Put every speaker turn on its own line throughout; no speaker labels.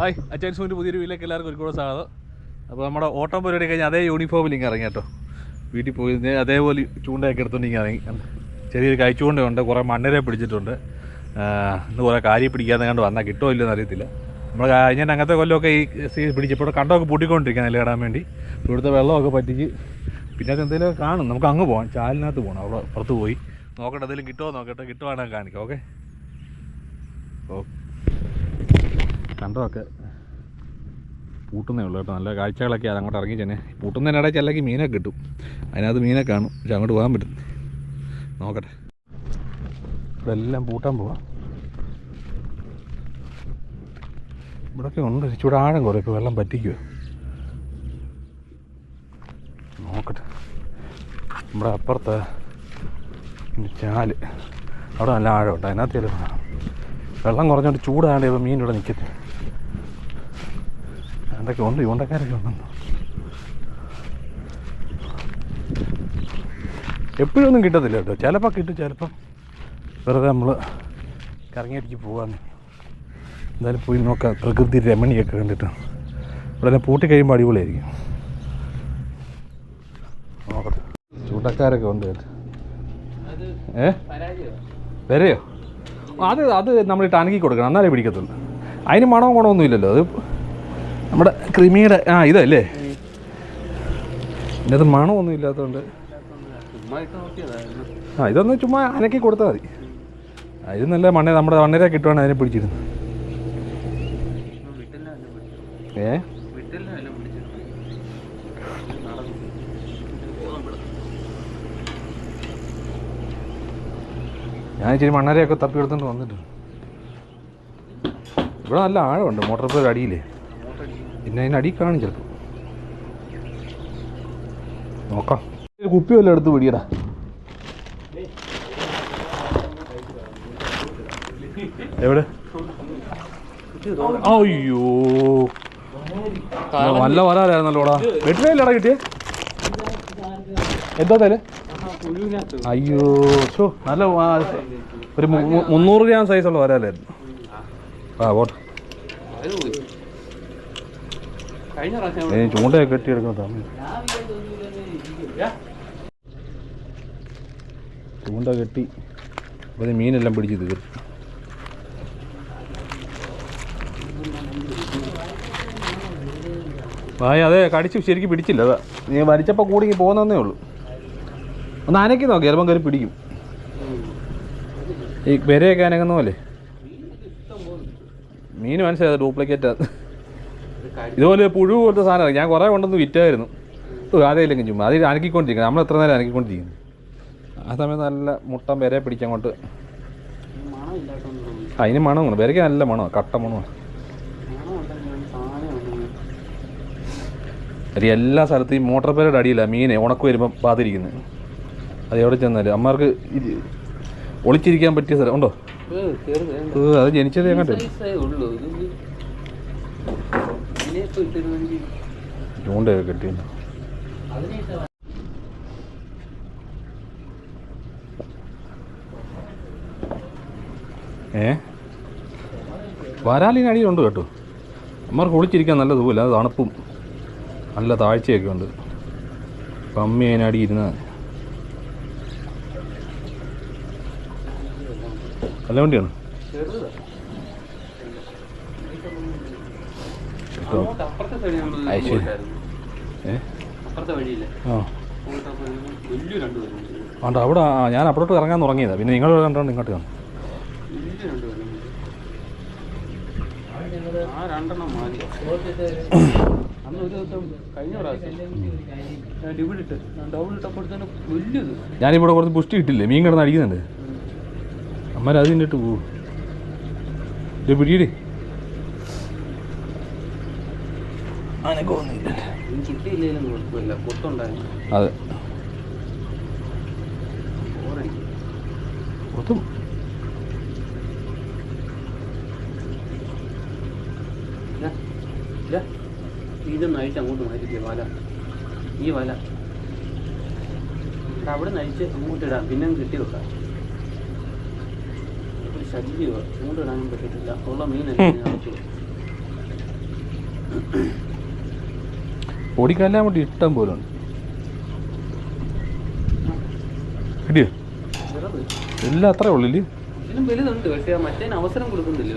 Hi അച്ഛൻ സൂന്റെ പുതിയൊരു വീട്ടിലേക്ക് എല്ലാവർക്കും ഒരുപാട് സ്വാഗതം. അപ്പോൾ നമ്മുടെ ഓട്ടം പരിപാടി കഴിഞ്ഞ് അതേ യൂണിഫോമിൽ ഇങ്ങനെ ഇറങ്ങി കേട്ടോ വീട്ടിൽ പോയി അതേപോലെ ചൂണ്ടയൊക്കെ എടുത്തുകൊണ്ട് ഇങ്ങനെ ഇറങ്ങി. ചെറിയൊരു കഴിച്ചുകൊണ്ടുണ്ട് കുറേ മണ്ണിരെ പിടിച്ചിട്ടുണ്ട്. ഇന്ന് കുറേ കാരി പിടിക്കാതെ കണ്ട് വന്നാൽ കിട്ടുമോ ഇല്ലെന്ന് അറിയത്തില്ല. നമ്മൾ കഴിഞ്ഞ അങ്ങനത്തെ കൊല്ലമൊക്കെ ഈ സീ പിടിച്ചപ്പോൾ കണ്ടമൊക്കെ പൂട്ടിക്കൊണ്ടിരിക്കുക നിലയിടാൻ വേണ്ടി. ഇവിടുത്തെ വെള്ളമൊക്കെ പറ്റിച്ച് പിന്നെ അത് എന്തെങ്കിലും കാണും. നമുക്ക് അങ്ങ് പോകാം ചാലിനകത്ത് പോകണം അവിടെ പുറത്ത് പോയി. നോക്കട്ടെ എന്തെങ്കിലും കിട്ടുമോ നോക്കട്ടെ. കിട്ടുവാണെങ്കിൽ കാണിക്കാം. ഓക്കെ? ഓ കണ്ടമൊക്കെ പൂട്ടുന്നേ ഉള്ളൂ കേട്ടോ. നല്ല കാഴ്ചകളൊക്കെ അത് അങ്ങോട്ട് ഇറങ്ങി പൂട്ടുന്നതിന് ഇടയ്ക്ക് അല്ലെങ്കിൽ മീനൊക്കെ കിട്ടും. അതിനകത്ത് മീനൊക്കെ കാണും. പക്ഷെ അങ്ങോട്ട് പോകാൻ പറ്റും. നോക്കട്ടെ. ഇവിടെ എല്ലാം പൂട്ടാൻ പോവാം. ഇവിടെയൊക്കെ ഉണ്ട്. ചൂടാഴം കുറേ. ഇപ്പോൾ വെള്ളം പറ്റിക്കുക നോക്കട്ടെ. നമ്മുടെ അപ്പുറത്ത് ചാൽ. അവിടെ നല്ല ആഴമുണ്ട്. അതിനകത്ത് വെള്ളം കുറഞ്ഞോണ്ട് ചൂടാണ്ട് ഇപ്പോൾ മീൻ ഇവിടെ നിൽക്കത്തില്ല എന്തൊക്കെ ഉണ്ട്? ചൂണ്ടക്കാരൊക്കെ ഉണ്ടെന്ന്. എപ്പോഴൊന്നും കിട്ടത്തില്ല കേട്ടോ. ചിലപ്പോൾ കിട്ടും ചിലപ്പം വെറുതെ നമ്മൾ കറങ്ങിയടിക്ക് പോകാന്ന് എന്തായാലും പോയി നോക്കാം. പ്രകൃതി രമണിയൊക്കെ കണ്ടിട്ട്. ഇവിടെ തന്നെ പൂട്ടി കഴിയുമ്പോൾ അടിപൊളിയായിരിക്കും. നോക്കട്ടെ. ചൂണ്ടക്കാരൊക്കെ ഉണ്ട് കേട്ടോ. ഏ? വരെയോ അത് അത് നമ്മൾ ടാനക്കി കൊടുക്കണം. എന്നാലേ പിടിക്കത്തുള്ളൂ. അതിന് മണവും ഗുണമൊന്നും ഇല്ലല്ലോ. അത് നമ്മുടെ ക്രിമിയുടെ ആ ഇതല്ലേ? ഇതിനകത്ത് മണമൊന്നും ഇല്ലാത്തതുകൊണ്ട് ആ ഇതൊന്ന് ചുമ്മാ അനക്കി കൊടുത്താൽ മതി. അതിൽ നല്ല മണ്ണ നമ്മുടെ മണ്ണര കിട്ടുവാണെങ്കിൽ അതിനെ പിടിച്ചിരുന്നു. ഏ? ഞാൻ ഇച്ചിരി മണ്ണരയൊക്കെ തപ്പി എടുത്തുകൊണ്ട് വന്നിട്ടുണ്ട്. ഇവിടെ നല്ല ആഴമുണ്ട് മോട്ടോർ പേര് അടിയിലേ. പിന്നെ അതിന് അടി കാണും ചിലപ്പോൾ. നോക്കാം. കുപ്പി വല്ലതും എടുത്ത് പിടിയടാ. എവിടെ? അയ്യോ. നല്ല വരാലായിരുന്നല്ലോടാ വെട്ടിലടാ കിട്ടിയേ. എന്താ തേൽ അയ്യോ ഷോ നല്ല വാ- ഒരു മുന്നൂറ് ഗ്രാം സൈസുള്ള വരാലായിരുന്നു ആ പോട്ടെ. ചൂണ്ടയൊക്കെ കെട്ടിയെടുക്കുന്നതാണ് ചൂണ്ട കെട്ടി. അത് മീനെല്ലാം പിടിച്ച് തീർന്നു ഭായ അതെ കടിച്ച് ശരിക്ക് പിടിച്ചില്ല അതാ. നീ വലിച്ചപ്പോൾ കൂടി പോകുന്നതേ ഉള്ളൂ. ഒന്ന് അനക്കി നോക്കി ചിലപ്പം കയറി പിടിക്കും. ഈ പെരയൊക്കെ അനങ്ങുന്ന പോലെ. മീൻ മനസ്സിലായത് ഡ്യൂപ്ലിക്കേറ്റ്. ഇതുപോലെ പുഴു പോലത്തെ സാധനമാണ് ഞാൻ കുറേ കൊണ്ടൊന്ന് വിറ്റായിരുന്നു. ഓ അതേലെങ്കിലും ചുമ്മാ. അത് അനക്കിക്കൊണ്ടിരിക്കുന്നത് നമ്മൾ എത്ര നേരം അനക്കിക്കൊണ്ടിരിക്കുന്നു? ആ സമയത്ത് നല്ല മുട്ടം വരെ
പിടിക്കാൻ ഇല്ലാത്തോണ്ട്
അതിന് മണമാണ്. വരയ്ക്ക് നല്ല മണമാണ്. കട്ട മണമാണ്. അത് എല്ലാ സ്ഥലത്തും ഈ മോട്ടോർ പേരുടെ അടിയില്ല മീനെ ഉണക്ക് വരുമ്പോൾ പാതിരിക്കുന്നത് അത് എവിടെ ചെന്നാലും അമ്മമാർക്ക് ഒളിച്ചിരിക്കാൻ പറ്റിയ സ്ഥലം. ഉണ്ടോ? അത് ജനിച്ചത് ഞാൻ
സൈസേ ഉള്ളൂ ഇത് ഇതിനെയൊക്കെ ഇട്ടിരുന്നെങ്കിൽ
ചൂണ്ടയൊക്കെ
കിട്ടി.
ഏ? വരാലിന് അടിയിലുണ്ട് കേട്ടോ. അമ്മമാർക്ക് ഒളിച്ചിരിക്കാൻ നല്ല സുഖമില്ല അത് തണുപ്പും. നല്ല താഴ്ചയൊക്കെ ഉണ്ട്. കമ്മി അതിനടി ഇരുന്ന് നല്ല വണ്ടിയാണ്
ചെറുതാ
കേട്ടോ
അങ്ങോട്ട് അപ്പുറത്തെ സൈഡിൽ നമ്മൾ
അത് ശരി.
പോയിട്ടായിരുന്നു
ഏ
അപ്പുറത്തെ വഴിയില്ലേ
ആ
പോയിട്ടപ്പോൾ വലിയ രണ്ട് പേരുണ്ട്
ആണ്ട് അവിടെ ആ, ഞാൻ അപ്പുറത്തോട്ട് ഇറങ്ങാൻ തുടങ്ങിയതാണ് പിന്നെ നിങ്ങൾ കണ്ടോണ്ട് ഇങ്ങോട്ട് വന്നു. ഞാനിവിടെ കുറച്ച് പുഷ്ടി കിട്ടില്ലേ മീൻ കിടന്ന് അടിക്കുന്നുണ്ട്. അമ്മ അതിന്റെ ഇട്ട് പോവും. പിടിയിട്. അനക്കൊന്നുമില്ല അതെ
കൊത്തും. ഇതൊന്ന് അഴിച്ച് അങ്ങോട്ട് മാറ്റിക്കുക വല ഈ വല അവിടെ നയിച്ച് അങ്ങോട്ട് ഇടാം പിന്നെ കിട്ടി വെക്കാം ഒരു ശല്യമാണ് അങ്ങോട്ട് ഇടാനും പറ്റത്തില്ല ഉള്ള മീനല്ലേ അടച്ചു
ഓടിക്കാനെല്ലാം വേണ്ടി ഇഷ്ടം പോലും ഉണ്ട്. കിട്ടിയോ എല്ലാം അത്രേ ഉള്ളില്ലേ
വലുതുണ്ട് പക്ഷേ മറ്റേ അവസരം കൊടുക്കുന്നില്ല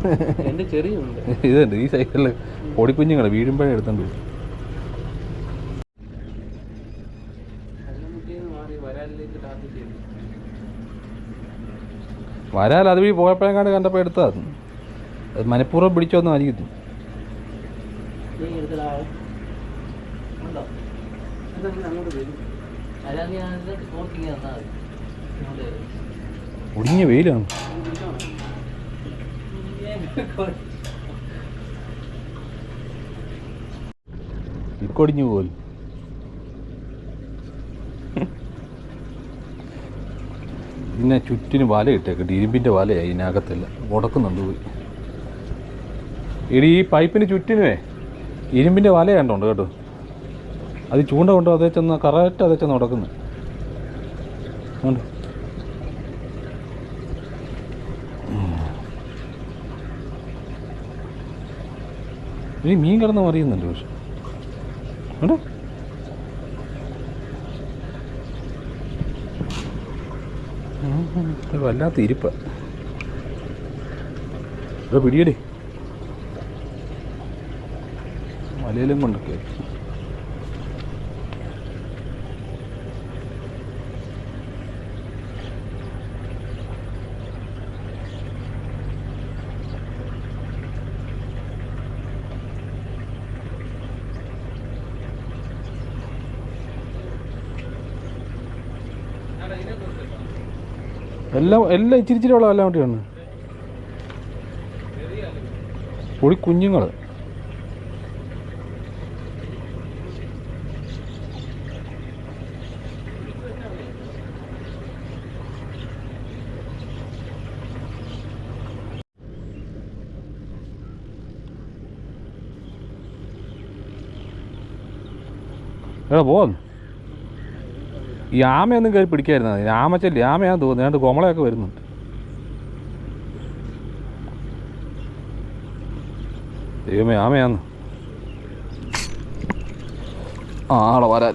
ഇതുണ്ട് ഈ സൈക്കിളിൽ പൊടിക്കുഞ്ഞുങ്ങൾ വീഴുമ്പോഴേ എടുത്തോണ്ട് വരാൽ അത് വഴി പോയപ്പോഴെങ്ങാണ്ട് കണ്ടപ്പോൾ എടുത്തതാണ് അത്. മനഃപൂർവം പിടിച്ചോന്ന് ആയിരിക്കും
ഒടിഞ്ഞ വെയിലാണ് ഇക്കൊടിഞ്ഞു ഇതെങ്ങനെ അങ്ങോട്ട് വരും അല്ലാതെ ഞാൻ ഇതിലേക്ക് കോർത്തിങ് തന്നാൽ മതി ഇങ്ങോട്ട് വരും.
ഒടിഞ്ഞ വെയിലാണ്
ഇത് പിടിച്ചോണം.
ഇക്കൊടിഞ്ഞു പോലും ഇതിനെ ചുറ്റിന് വല ഇട്ടേക്കട്ടെ ഇരുമ്പിന്റെ വലയായി ഇതിനകത്തില്ല. ഉടക്കുന്നുണ്ട് പോയി. ഇടി ഈ പൈപ്പിന് ചുറ്റിനുവേ. ഇരുമ്പിന്റെ വല കണ്ടുണ്ട് കേട്ടോ. അത് ചൂണ്ട കൊണ്ടോ അതേ ചെന്ന് കറക്റ്റ് അതേ ചെന്ന് ഉടക്കുന്നു ഈ മീൻ കിടന്ന് മറിയുന്നുണ്ട് പക്ഷെ ഉണ്ട് ഇത് വല്ലാത്ത ഇരിപ്പ്. പിടിയടി. മലയിലും കൊണ്ടൊക്കെ. എല്ലാം എല്ലാം ഇച്ചിരി ഇച്ചിരി ഉള്ള എല്ലാം വണ്ടിയാണ് പൊടി കുഞ്ഞുങ്ങൾ എടാ പോന്ന് ഈ ആമയൊന്നും കയറി പിടിക്കായിരുന്നു അതിന് ആമച്ചല്ലേ ആമയാന്ന് തോന്നുന്നു രണ്ട് കോമളയൊക്കെ വരുന്നുണ്ട്. ദൈവമേ ആമയാന്ന് ആ ആളെ വരാൻ.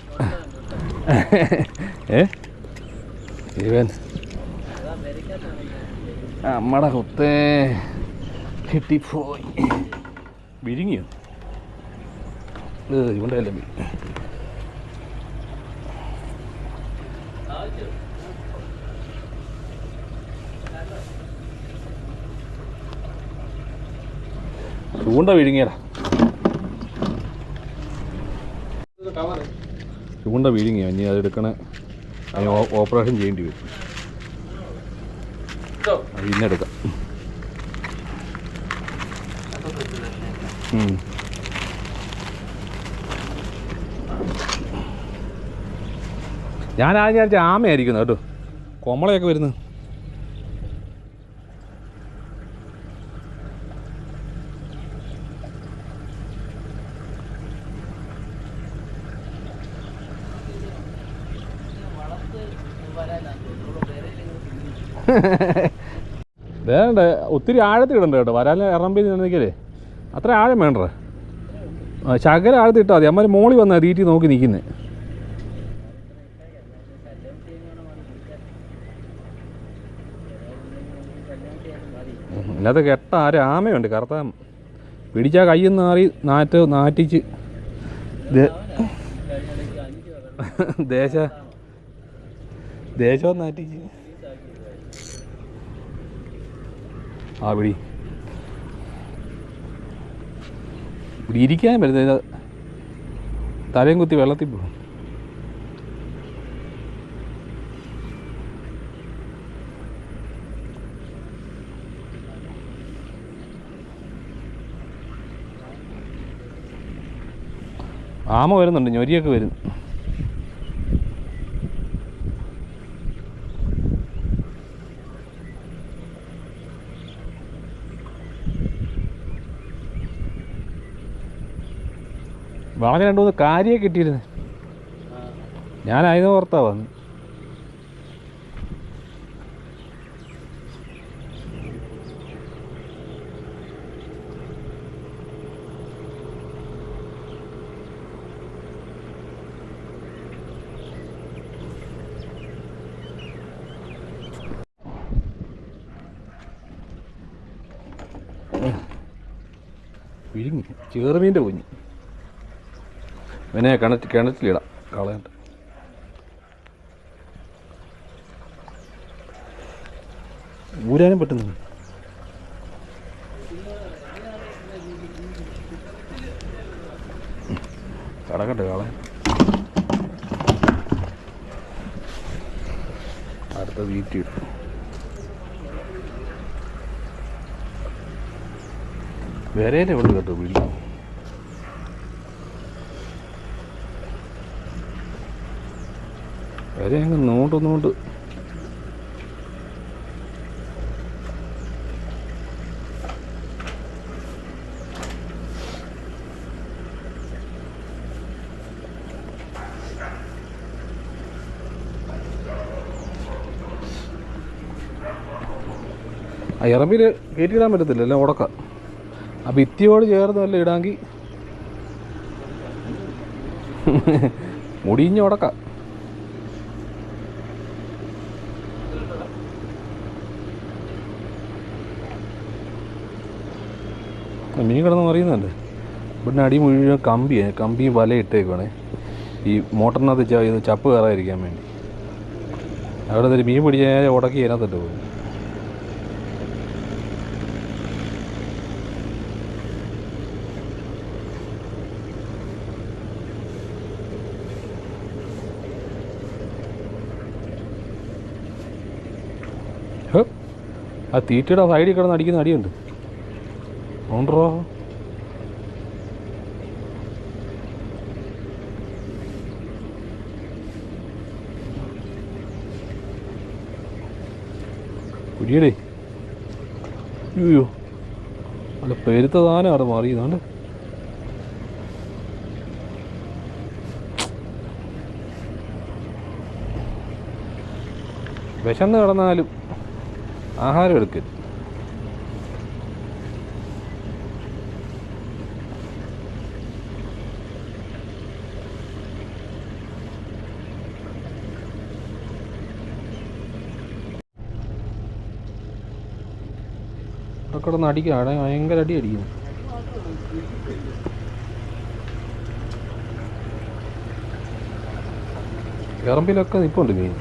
ഏ? ദൈവൻ. അമ്മടെ കുത്തേ. കിട്ടിപ്പോയി. വിഴുങ്ങിയോ? ഇവിടെ അല്ലേ ചൂണ്ട വിഴുങ്ങിയടാ. ചൂണ്ട വിഴുങ്ങിയ? ഇനി അത് എടുക്കണ. അതിന് ഓപ്പറേഷൻ ചെയ്യേണ്ടി വരും. അത് ഇന്നെടുക്കാം. ഞാൻ ആദ്യം വിചാരിച്ച ആമയായിരിക്കുന്നു കേട്ടോ. കൊമളയൊക്കെ വരുന്നത് വേണ്ട ഒത്തിരി ആഴത്തിൽ ഇടണ്ട കേട്ടോ. വരാൻ ഇറമ്പി നിന്നെങ്കിലേ അത്ര ആഴം വേണ്ട. ശകല ആഴത്തിൽ ഇട്ടാൽ മതി. അമ്മ മോളി വന്നാൽ തീറ്റി നോക്കി നിൽക്കുന്നത് അല്ലാതെ കെട്ട ആരും ആമയുണ്ട്. കറുത്ത പിടിച്ചാൽ കയ്യിൽ നിന്ന് മാറി നാറ്റ് നാറ്റിച്ച് ദേശ ദേശം നാറ്റിച്ച് ആ പിടി ഇവിടെ ഇരിക്കാൻ പറ്റുന്നത് തലയും കുത്തി വെള്ളത്തിൽ പോകും. ആമ വരുന്നുണ്ട് ഞൊരിയൊക്കെ വരും വളഞ്ഞ രണ്ട് മൂന്ന് കാര്യം കിട്ടിയിരുന്നു. ഞാൻ അതിന് ഓർത്താ വന്ന് വിഴുങ്ങി ചെറുമീന്റെ കുഞ്ഞ്. ഇവനെ കിണറ്റ് കിണറ്റിലിടാം. കളയണ്ട. ഊരാനും പറ്റുന്നു കടക്കട്ടെ കാളെ അടുത്ത വീട്ടിൽ വേറെ എവിടെ കേട്ടോ വീട്ടിൽ? വേറെ അങ്ങ് നോണ്ടൊന്നുകൊണ്ട് ആ ഇറമ്പിൽ കയറ്റിയിടാൻ പറ്റത്തില്ല എല്ലാം ഉടക്ക. ആ ഭിത്തിയോട് ചേർന്ന് വല്ല ഇടാമെങ്കിൽ മുടിഞ്ഞ ഉടക്ക. മീൻ കിടന്ന് മറിയുന്നുണ്ട് ഇവിടെ അടി മുഴുവൻ കമ്പി കമ്പി വല ഇട്ടേക്കുവാണേ ഈ മോട്ടറിനകത്ത് ചപ്പ് കയറാതിരിക്കാൻ വേണ്ടി. അവിടെ ഒരു മീൻ പിടിച്ചാൽ ഉടക്കി അതിനകത്തിട്ട് പോകും. ആ തീറ്റയുടെ സൈഡിൽ കിടന്ന് അടിക്കുന്ന അടിയുണ്ട്. ഉണ്ടോ കുരിയടേ. അയ്യോ. അല്ല പെരുത്ത താനെ അവിടെ മാറിയതാണ്ട് വിശന്ന് കിടന്നാലും ആഹാരം എടുക്കരുത്. കിടന്ന് അടിക്കാണ്. ഭയങ്കര അടി അടിക്കുന്നു. എറമ്പിലൊക്കെ നിൽപ്പുണ്ട് മീൻ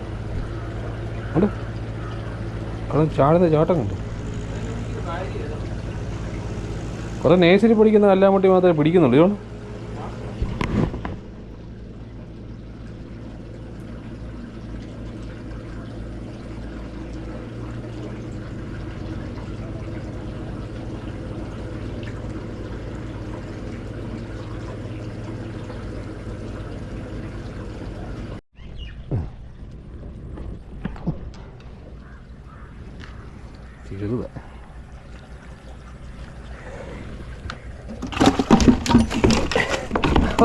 ഉണ്ട്. അവിടെ ചാടുന്ന ചാട്ടം കണ്ടു കുറെ നേഴ്സറി പിടിക്കുന്ന കല്ലാമുട്ടി മാത്രമേ പിടിക്കുന്നുള്ളൂ. ഇതുകൊണ്ട് ചെറുതാ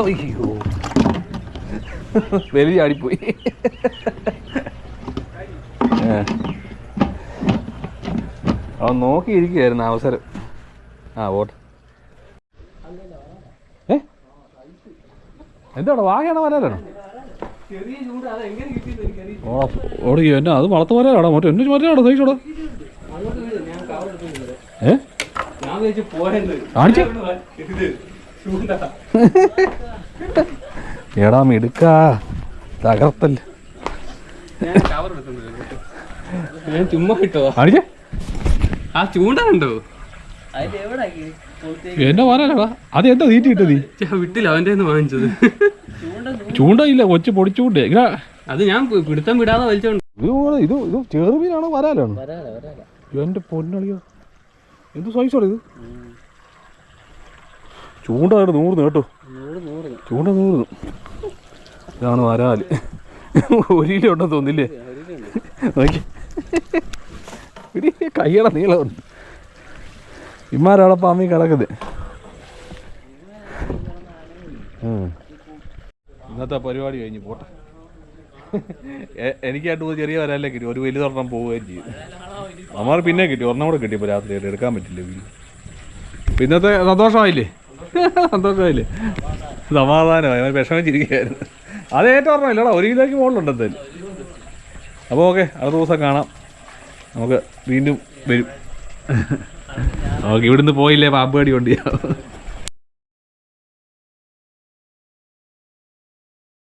അയ്യോ. വലിയ ചാടിപ്പോയി. അവൻ നോക്കിയിരിക്കുകയായിരുന്നു അവസരം. ആ ഓട്ടെ ഏ? എന്താണ് വാങ്ങയാണോ വരാനാണോ? ഓടി എന്നാ അത് വളർത്ത വരാനാണോ മറ്റേ എന്നെ മറ്റേ
അങ്ങോട്ട് വീട് ഞാൻ കവറെടുക്കുന്നില്ല
ഏ
ഞാൻ വിചാരിച്ചു പോയെന്ന്
കാണിച്ചേ
ഇത് ചൂണ്ട
എടാ മിടുക്കാ. തകർത്തല്ല
ഞാൻ ചുമ്മാ കിട്ടോ
കാണിച്ചേ.
ആ ചൂണ്ട കണ്ടോ?
എന്നെ പറയാനാടാ അത് എന്താ തീറ്റി കിട്ടത് നീ
വിട്ടില്ല അവന്റെ വാങ്ങിച്ചത്.
ചൂണ്ടയില്ല കൊച്ചു പൊടിച്ചൂണ്ടേ. ഇങ്ങനെ
അത് ഞാൻ പിടുത്തം വിടാതെ വലിച്ചോണ്ട്
ഇത് ഇത് ഇത് ചെറുമീനാണോ വരാലാണോ എന്റെ പൊന്നളിയോ. എന്ത് സൈസാണ് ഇത്? ചൂണ്ട കേട്ടോ
നൂറ് നൂറ്
ചൂണ്ട നൂറുന്നു. ഇതാണ് വരാൽ. ഒരു കിലോ ഉണ്ടെന്ന് തോന്നില്ലേ നോക്കി. ഒരു കൈയുടെ നീളമുണ്ട് ഇമാരാടെ പാമ്പി കിടക്കുന്നത്. ഇന്നത്തെ പരിപാടി കഴിഞ്ഞ് പോട്ടെ. എനിക്കായിട്ട് ചെറിയ വരാലേ കിട്ടി ഒരു വലുതൊരെണ്ണം പോവുകയും ചെയ്യും. അമ്മാർ പിന്നെ കിട്ടി ഒരെണ്ണം കൂടെ കിട്ടി ഇപ്പോൾ രാത്രി എടുക്കാൻ പറ്റില്ല വീട് പിന്നത്തെ സന്തോഷമായില്ലേ? സന്തോഷമായില്ലേ? സമാധാനമായി അവൻ വിഷമിച്ചിരിക്കുകയായിരുന്നു. അത് ഏറ്റവും ഓർമ്മ ഇല്ലടാ ഒരു കിലോയ്ക്ക് മുകളിലുണ്ട് എന്തായാലും. അപ്പോൾ ഓക്കെ അടുത്ത ദിവസം കാണാം. നമുക്ക് വീണ്ടും വരും. ഓക്കെ ഇവിടുന്ന് പോയില്ലേ പാമ്പ് കടി കൊണ്ട്